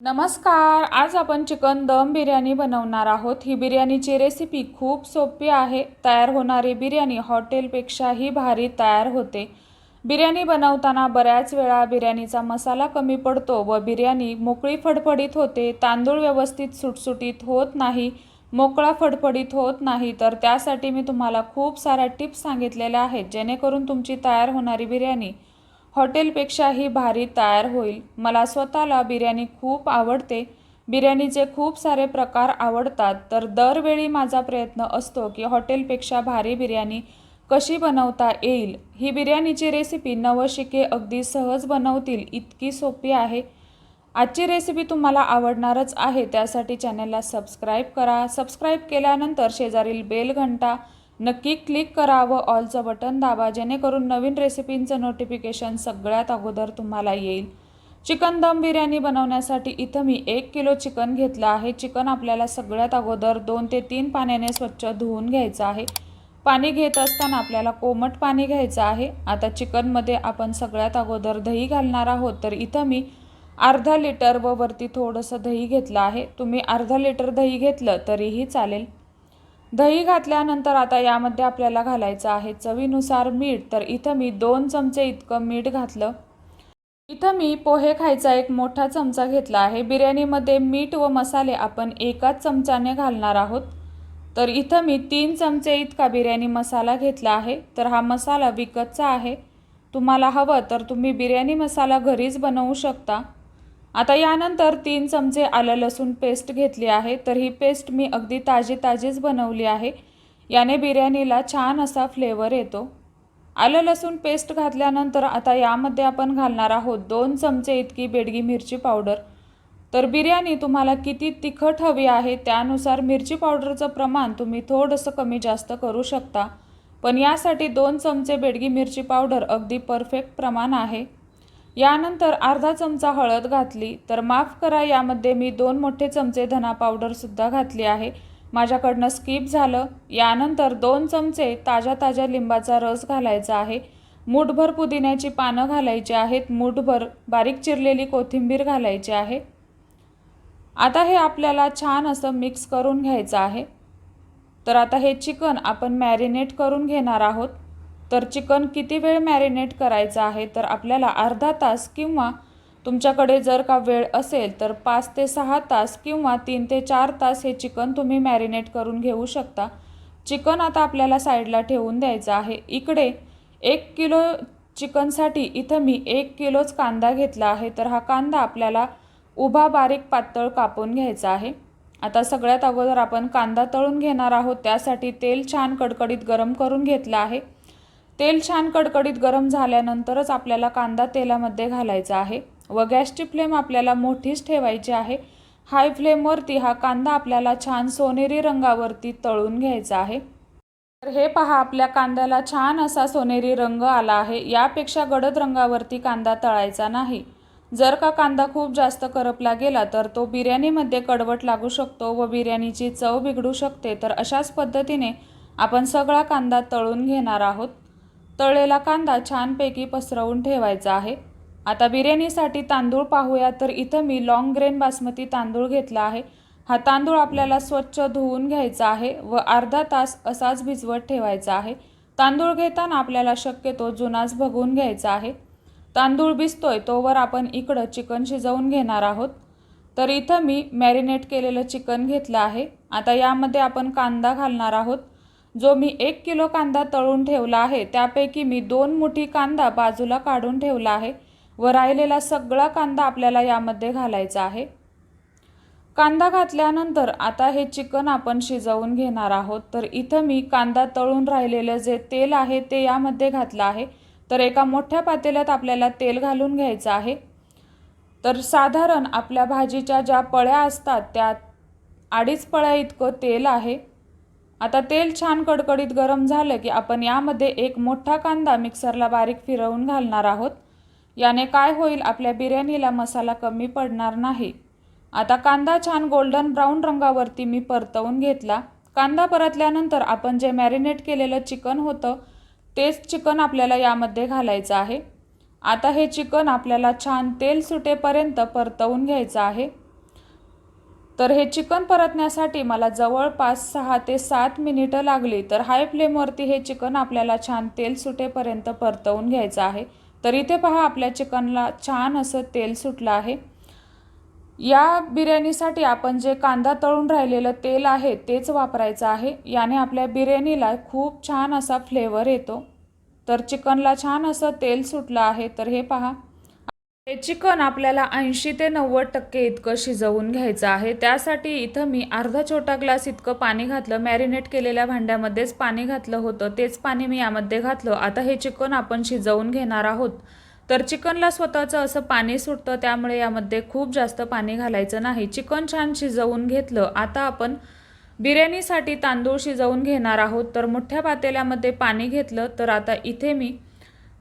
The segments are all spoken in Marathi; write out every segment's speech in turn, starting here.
नमस्कार आज आपण चिकन दम बिर्याणी बनवणार आहोत. ही बिर्याणीची रेसिपी खूप सोपी आहे. तयार होणारी बिर्याणी हॉटेलपेक्षाही भारी तयार होते. बिर्याणी बनवताना बऱ्याच वेळा बिर्याणीचा मसाला कमी पडतो व बिर्याणी मोकळी फडफडीत होते. तांदूळ व्यवस्थित सुटसुटीत होत नाही मोकळा फडफडीत होत नाही. तर त्यासाठी मी तुम्हाला खूप साऱ्या टिप्स सांगितलेल्या आहेत जेणेकरून तुमची तयार होणारी बिर्याणी हॉटेलपेक्षाही भारी तयार होईल. मला स्वतःला बिर्याणी खूप आवडते. बिर्याणीचे खूप सारे प्रकार आवडतात. तर दरवेळी माझा प्रयत्न असतो की हॉटेलपेक्षा भारी बिर्याणी कशी बनवता येईल? ही बिर्याणीची रेसिपी नवशिके अगदी सहज बनवतील इतकी सोपी आहे. आजची रेसिपी तुम्हाला आवडणारच आहे. त्यासाठी चॅनलला सबस्क्राईब करा. सबस्क्राईब केल्यानंतर शेजारील बेल घंटा नक्की क्लिक करा व ऑलचं बटन दाबा जेणेकरून नवीन रेसिपींचं नोटिफिकेशन सगळ्यात अगोदर तुम्हाला येईल. चिकन दम बिर्याणी बनवण्यासाठी इथं मी एक किलो चिकन घेतलं आहे. चिकन आपल्याला सगळ्यात अगोदर दोन ते तीन पाण्याने स्वच्छ धुवून घ्यायचं आहे. पाणी घेत असताना आपल्याला कोमट पाणी घ्यायचं आहे. आता चिकनमध्ये आपण सगळ्यात अगोदर दही घालणार आहोत. तर इथं मी अर्धा लिटर व वरती थोडंसं दही घेतलं आहे. तुम्ही अर्धा लिटर दही घेतलं तरीही चालेल. दही घातल्यानंतर आता यामध्ये आपल्याला घालायचं आहे चवीनुसार मीठ. तर इथं मी दोन चमचे इतकं मीठ घातलं. इथं मी पोहे खायचा एक मोठा चमचा घेतला आहे. बिर्याणीमध्ये मीठ व मसाले आपण एकाच चमचाने घालणार आहोत. तर इथं मी तीन चमचे इतका बिर्याणी मसाला घेतला आहे. तर हा मसाला विकतचा आहे. तुम्हाला हवं तर तुम्ही बिर्याणी मसाला घरीच बनवू शकता. आता यानंतर तीन चमचे आलं लसूण पेस्ट घेतली आहे. तर ही पेस्ट मी अगदी ताजी ताजीच बनवली आहे. याने बिर्याणीला छान असा फ्लेवर येतो. आलं लसूण पेस्ट घातल्यानंतर आता यामध्ये आपण घालणार आहोत दोन चमचे इतकी बेडगी मिरची पावडर. तर बिर्याणी तुम्हाला किती तिखट हवी आहे त्यानुसार मिरची पावडरचं प्रमाण तुम्ही थोडंसं कमी जास्त करू शकता. पण यासाठी दोन चमचे बेडगी मिरची पावडर अगदी परफेक्ट प्रमाण आहे. यानंतर अर्धा चमचा हळद घातली. तर माफ करा यामध्ये मी दोन मोठे चमचे धना पावडरसुद्धा घातली आहे. माझ्याकडनं स्किप झालं. यानंतर दोन चमचे ताज्या ताज्या लिंबाचा रस घालायचा आहे. मूठभर पुदिन्याची पानं घालायची आहेत. मूठभर बारीक चिरलेली कोथिंबीर घालायची आहे. आता हे आपल्याला छान असं मिक्स करून घ्यायचं आहे. तर आता हे चिकन आपण मॅरिनेट करून घेणार आहोत. तर चिकन किती वेळ मॅरिनेट करायचं आहे? तर आपल्याला अर्धा तास किंवा तुमच्याकडे जर का वेळ असेल तर पाच ते सहा तास किंवा तीन ते चार तास हे चिकन तुम्ही मॅरिनेट करून घेऊ शकता. चिकन आता आपल्याला साईडला ठेवून द्यायचं आहे. इकडे एक किलो चिकनसाठी इथं मी एक किलोच कांदा घेतला आहे. तर हा कांदा आपल्याला उभा बारीक पातळ कापून घ्यायचा आहे. आता सगळ्यात अगोदर आपण कांदा तळून घेणार आहोत. त्यासाठी तेल छान कडकडीत गरम करून घेतलं आहे. तेल छान कडकडीत गरम झाल्यानंतरच आपल्याला कांदा तेलामध्ये घालायचा आहे व गॅसची फ्लेम आपल्याला मोठीच ठेवायची आहे. हाय फ्लेमवरती हा कांदा आपल्याला छान सोनेरी रंगावरती तळून घ्यायचा आहे. तर हे पहा आपल्या कांद्याला छान असा सोनेरी रंग आला आहे. यापेक्षा गडद रंगावरती कांदा तळायचा नाही. जर का कांदा खूप जास्त करपला गेला तर तो बिर्याणीमध्ये कडवट लागू शकतो व बिर्याणीची चव बिघडू शकते. तर अशाच पद्धतीने आपण सगळा कांदा तळून घेणार आहोत. तळलेला कांदा छानपैकी पसरवून ठेवायचा आहे. आता बिर्याणीसाठी तांदूळ पाहूया तर इथं मी लाँग ग्रेन बासमती तांदूळ घेतला आहे. हा तांदूळ आपल्याला स्वच्छ धुवून घ्यायचा आहे व अर्धा तास असाच भिजवत ठेवायचा आहे. तांदूळ घेताना आपल्याला शक्यतो जुनाच बघून घ्यायचा आहे. तांदूळ भिजतोय तोवर आपण इकडं चिकन शिजवून घेणार आहोत. तर इथं मी मॅरिनेट केलेलं चिकन घेतलं आहे. आता यामध्ये आपण कांदा घालणार आहोत. जो मी एक किलो कांदा तळून ठेवला आहे त्यापैकी मी दोन मुठी कांदा बाजूला काढून ठेवला आहे व राहिलेला सगळा कांदा आपल्याला यामध्ये घालायचा आहे. कांदा घातल्यानंतर आता हे चिकन आपण शिजवून घेणार आहोत. तर इथं मी कांदा तळून राहिलेलं जे तेल आहे ते यामध्ये घातलं आहे. तर एका मोठ्या पातेल्यात आपल्याला तेल घालून घ्यायचं आहे. तर साधारण आपल्या भाजीच्या ज्या पळ्या असतात त्या अडीच पळ्या इतकं तेल आहे. आता तेल छान कडकडीत गरम झालं की आपण यामध्ये एक मोठा कांदा मिक्सरला बारीक फिरवून घालणार आहोत. याने काय होईल? आपल्या बिर्याणीला मसाला कमी पडणार नाही. आता कांदा छान गोल्डन ब्राऊन रंगावरती मी परतवून घेतला. कांदा परतल्यानंतर आपण जे मॅरिनेट केलेलं चिकन होतं तेच चिकन आपल्याला यामध्ये घालायचं आहे. आता हे चिकन आपल्याला छान तेल सुटेपर्यंत परतवून घ्यायचं आहे. तर हे चिकन परतण्यासाठी मला जवळपास सहा ते सात मिनिटं लागली तर हाय फ्लेमवरती हे चिकन आपल्याला छान तेल सुटेपर्यंत परतवून घ्यायचं आहे. तर इथे पहा आपल्या चिकनला छान असं तेल सुटलं आहे. या बिर्याणीसाठी आपण जे कांदा तळून राहिलेलं तेल आहे तेच वापरायचं आहे. याने आपल्या बिर्याणीला खूप छान असा फ्लेवर येतो. तर चिकनला छान असं तेल सुटलं आहे. तर हे पहा हे चिकन आपल्याला ऐंशी ते नव्वद टक्के इतकं शिजवून घ्यायचं आहे. त्यासाठी इथं मी अर्धा छोटा ग्लास इतकं पाणी घातलं. मॅरिनेट केलेल्या भांड्यामध्येच पाणी घातलं होतं. तेच पाणी मी यामध्ये घातलं. आता हे चिकन आपण शिजवून घेणार आहोत. तर चिकनला स्वतःचं असं पाणी सुटतं त्यामुळे यामध्ये खूप जास्त पाणी घालायचं नाही. चिकन छान शिजवून घेतलं. आता आपण बिर्याणीसाठी तांदूळ शिजवून घेणार आहोत. तर मोठ्या पातेल्यामध्ये पाणी घेतलं. तर आता इथे मी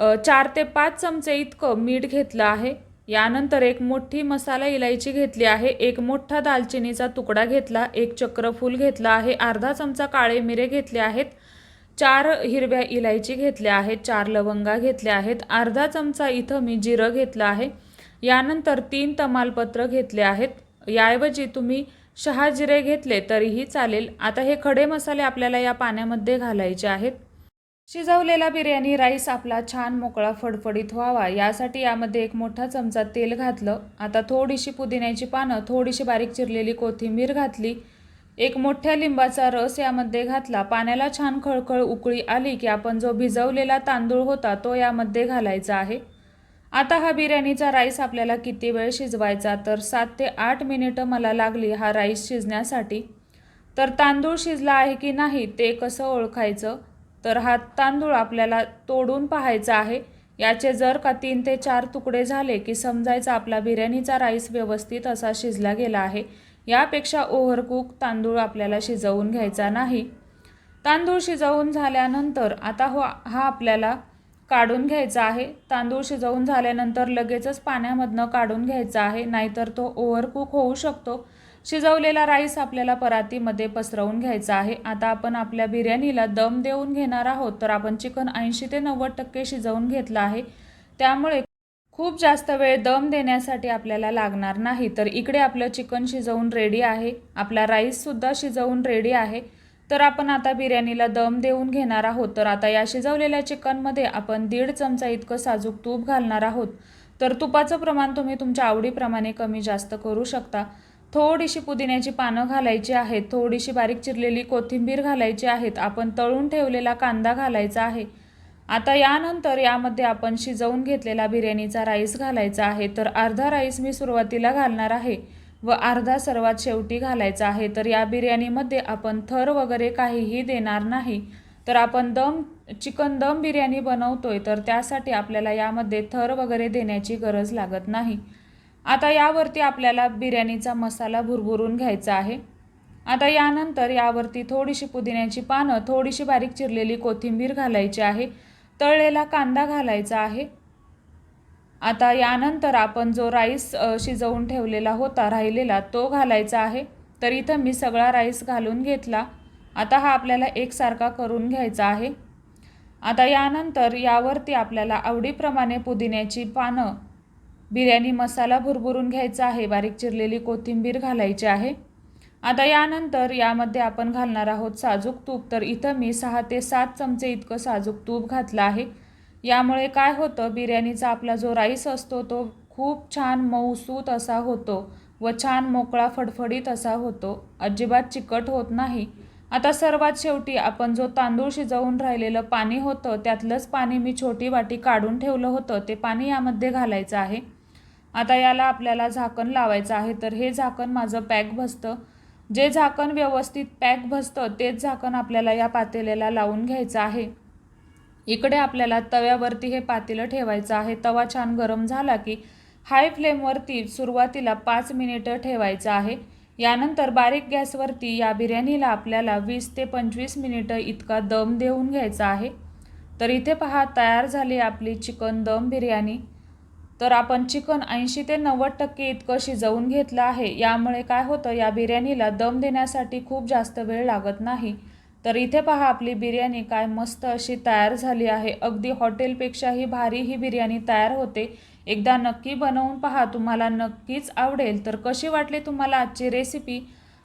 चार ते पाच चमचे इतकं मीठ घेतलं आहे. यानंतर एक मोठी मसाला इलायची घेतली आहे. एक मोठा दालचिनीचा तुकडा घेतला. एक चक्रफूल घेतला आहे. अर्धा चमचा काळे मिरे घेतले आहेत. चार हिरव्या इलायची घेतल्या आहेत. चार लवंगा घेतल्या आहेत. अर्धा चमचा इथं मी जिरं घेतलं आहे. यानंतर तीन तमालपत्र घेतले आहेत. याऐवजी तुम्ही शहा जिरे घेतले तरीही चालेल. आता हे खडे मसाले आपल्याला या पाण्यामध्ये घालायचे आहेत. शिजवलेला बिर्याणी राईस आपला छान मोकळा फडफडीत व्हावा. यासाठी यामध्ये एक मोठा चमचा तेल घातलं. आता थोडीशी पुदिन्याची पानं थोडीशी बारीक चिरलेली कोथिंबीर घातली. एक मोठ्या लिंबाचा रस यामध्ये घातला. पाण्याला छान खळखळ उकळी आली की आपण जो भिजवलेला तांदूळ होता तो यामध्ये घालायचा आहे. आता हा बिर्याणीचा राईस आपल्याला किती वेळ शिजवायचा? तर सात ते आठ मिनिटं मला लागली हा राईस शिजण्यासाठी. तर तांदूळ शिजला आहे की नाही ते कसं ओळखायचं? तर हा तांदूळ आपल्याला तोडून पाहायचा आहे. याचे जर का तीन ते चार तुकडे झाले की समजायचा आपला बिर्याणीचा राईस व्यवस्थित असा शिजला गेला आहे. यापेक्षा ओव्हरकुक तांदूळ आपल्याला शिजवून घ्यायचा नाही. तांदूळ शिजवून झाल्यानंतर आता हो हा आपल्याला काढून घ्यायचा आहे. तांदूळ शिजवून झाल्यानंतर लगेचच पाण्यामधनं काढून घ्यायचा आहे. नाहीतर तो ओव्हरकुक होऊ शकतो. शिजवलेला राईस आपल्याला परातीमध्ये पसरवून घ्यायचा आहे. आता आपण आपल्या बिर्याणीला दम देऊन घेणार आहोत. तर आपण चिकन ऐंशी ते नव्वद टक्के शिजवून घेतलं आहे. त्यामुळे खूप जास्त वेळ दम देण्यासाठी आपल्याला लागणार नाही. तर इकडे आपलं चिकन शिजवून रेडी आहे. आपला राईससुद्धा शिजवून रेडी आहे. तर आपण आता बिर्याणीला दम देऊन घेणार आहोत. तर आता या शिजवलेल्या चिकनमध्ये आपण दीड चमचा इतकं साजूक तूप घालणार आहोत. तर तुपाचं प्रमाण तुम्ही तुमच्या आवडीप्रमाणे कमी जास्त करू शकता. थोडीशी पुदिन्याची पानं घालायची आहेत थोडीशी बारीक चिरलेली कोथिंबीर घालायची आहेत आपण तळून ठेवलेला कांदा घालायचा आहे. आता यानंतर यामध्ये आपण शिजवून घेतलेला बिर्याणीचा राईस घालायचा आहे तर अर्धा राईस मी सुरुवातीला घालणार आहे व अर्धा सर्वात शेवटी घालायचा आहे. तर या बिर्याणीमध्ये आपण थर वगैरे काहीही देणार नाही. तर आपण दम चिकन दम बिर्याणी बनवतोय तर त्यासाठी आपल्याला यामध्ये थर वगैरे देण्याची गरज लागत नाही. आता यावरती आपल्याला बिर्याणीचा मसाला भुरभुरून घ्यायचा आहे. आता यानंतर यावरती थोडीशी पुदिन्याची पानं थोडीशी बारीक चिरलेली कोथिंबीर घालायची आहे. तळलेला कांदा घालायचा आहे. आता यानंतर आपण जो राईस शिजवून ठेवलेला होता राहिलेला तो घालायचा आहे. तर इथं मी सगळा राईस घालून घेतला. आता हा आपल्याला एकसारखा करून घ्यायचा आहे. आता यानंतर यावरती आपल्याला आवडीप्रमाणे पुदिन्याची पानं बिर्याणी मसाला भुरभुरून घ्यायचा आहे बारीक चिरलेली कोथिंबीर घालायची आहे. आता यानंतर यामध्ये आपण घालणार आहोत साजूक तूप. तर इथं मी सहा ते सात चमचे इतकं साजूक तूप घातलं आहे. यामुळे काय होतं बिर्याणीचा आपला जो राईस असतो तो खूप छान मऊसूत असा होतो व छान मोकळा फडफडीत असा होतो. अजिबात चिकट होत नाही. आता सर्वात शेवटी आपण जो तांदूळ शिजवून राहिलेलं पाणी होतं त्यातलंच पाणी मी छोटी वाटी काढून ठेवलं होतं. ते पाणी यामध्ये घालायचं आहे. आता याला आपल्याला झाकण लावायचं आहे तर हे झाकण माझं पॅक भसतं. जे झाकण व्यवस्थित पॅक भसतं तेच झाकण आपल्याला या पातेल्याला लावून घ्यायचं आहे. इकडे आपल्याला तव्यावरती हे पातेलं ठेवायचं आहे. तवा छान गरम झाला की हाय फ्लेमवरती सुरुवातीला पाच मिनिटं ठेवायचं आहे. यानंतर बारीक गॅसवरती या बिर्याणीला आपल्याला वीस ते पंचवीस मिनिटं इतका दम देऊन घ्यायचा आहे. तर इथे पहा तयार झाली आपली चिकन दम बिर्याणी. तर आपण चिकन ऐंशी ते नव्वद टक्के इतकं शिजवून घेतलं आहे. यामुळे काय होतं या बिर्याणीला दम देण्यासाठी खूप जास्त वेळ लागत नाही. तर इथे पहा आपली बिर्याणी काय मस्त अशी तयार झाली आहे. अगदी हॉटेलपेक्षाही भारी ही बिर्याणी तयार होते. एकदा नक्की बनवून पहा तुम्हाला नक्कीच आवडेल. तर कशी वाटली तुम्हाला आजची रेसिपी?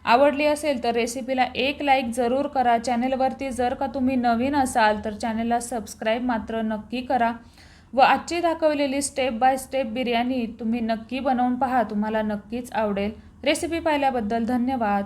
आवडली असेल तर रेसिपीला एक लाईक जरूर करा. चॅनेलवरती जर का तुम्ही नवीन असाल तर चॅनेलला सबस्क्राईब मात्र नक्की करा. व आजची दाखवलेली स्टेप बाय स्टेप बिर्याणी तुम्ही नक्की बनवून पहा. तुम्हाला नक्कीच आवडेल. रेसिपी पाहिल्याबद्दल धन्यवाद.